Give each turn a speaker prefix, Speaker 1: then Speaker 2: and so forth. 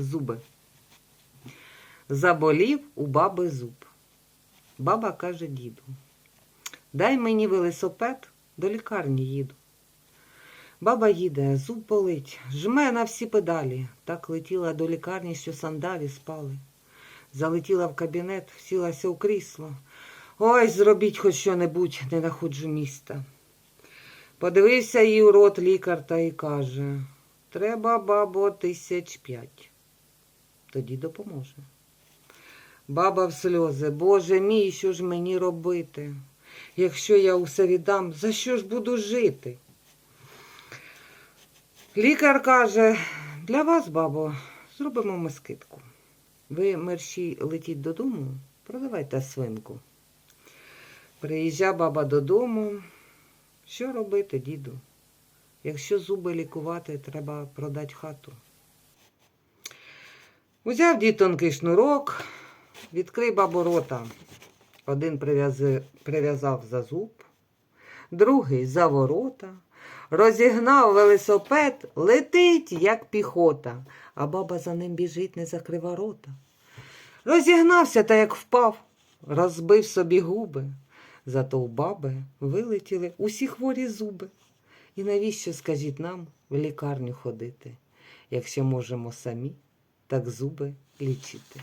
Speaker 1: зуби. Заболів у баби зуб. Баба каже діду: Дай мені велосипед, до лікарні їду. Баба їде, зуб болить, жме на всі педалі. Так летіла до лікарні, що сандалі спали. Залетіла в кабінет, сілася у крісло. Ой, зробіть хоч що-небудь, не находжу міста. Подивився їй у рот лікар та й каже: Треба, бабо, тисяч п'ять. Тоді допоможе. Баба в сльози, Боже мій, що ж мені робити? Якщо я усе віддам, за що ж буду жити? Лікар каже, для вас, бабо, зробимо ми скидку. Ви мерщій летіть додому, продавайте свинку. Приїжджа баба додому. Що робити, діду? Якщо зуби лікувати, треба продати хату. Узяв дід тонкий шнурок, відкрий бабу рота. Один прив'язав за зуб, другий за ворота, розігнав велосипед, летить, як піхота, а баба за ним біжить, не закрива рота. Розігнався та як впав, розбив собі губи. Зато у баби вилетіли усі хворі зуби. І навіщо, скажіть нам, в лікарню ходити, якщо можемо самі так зуби лічити?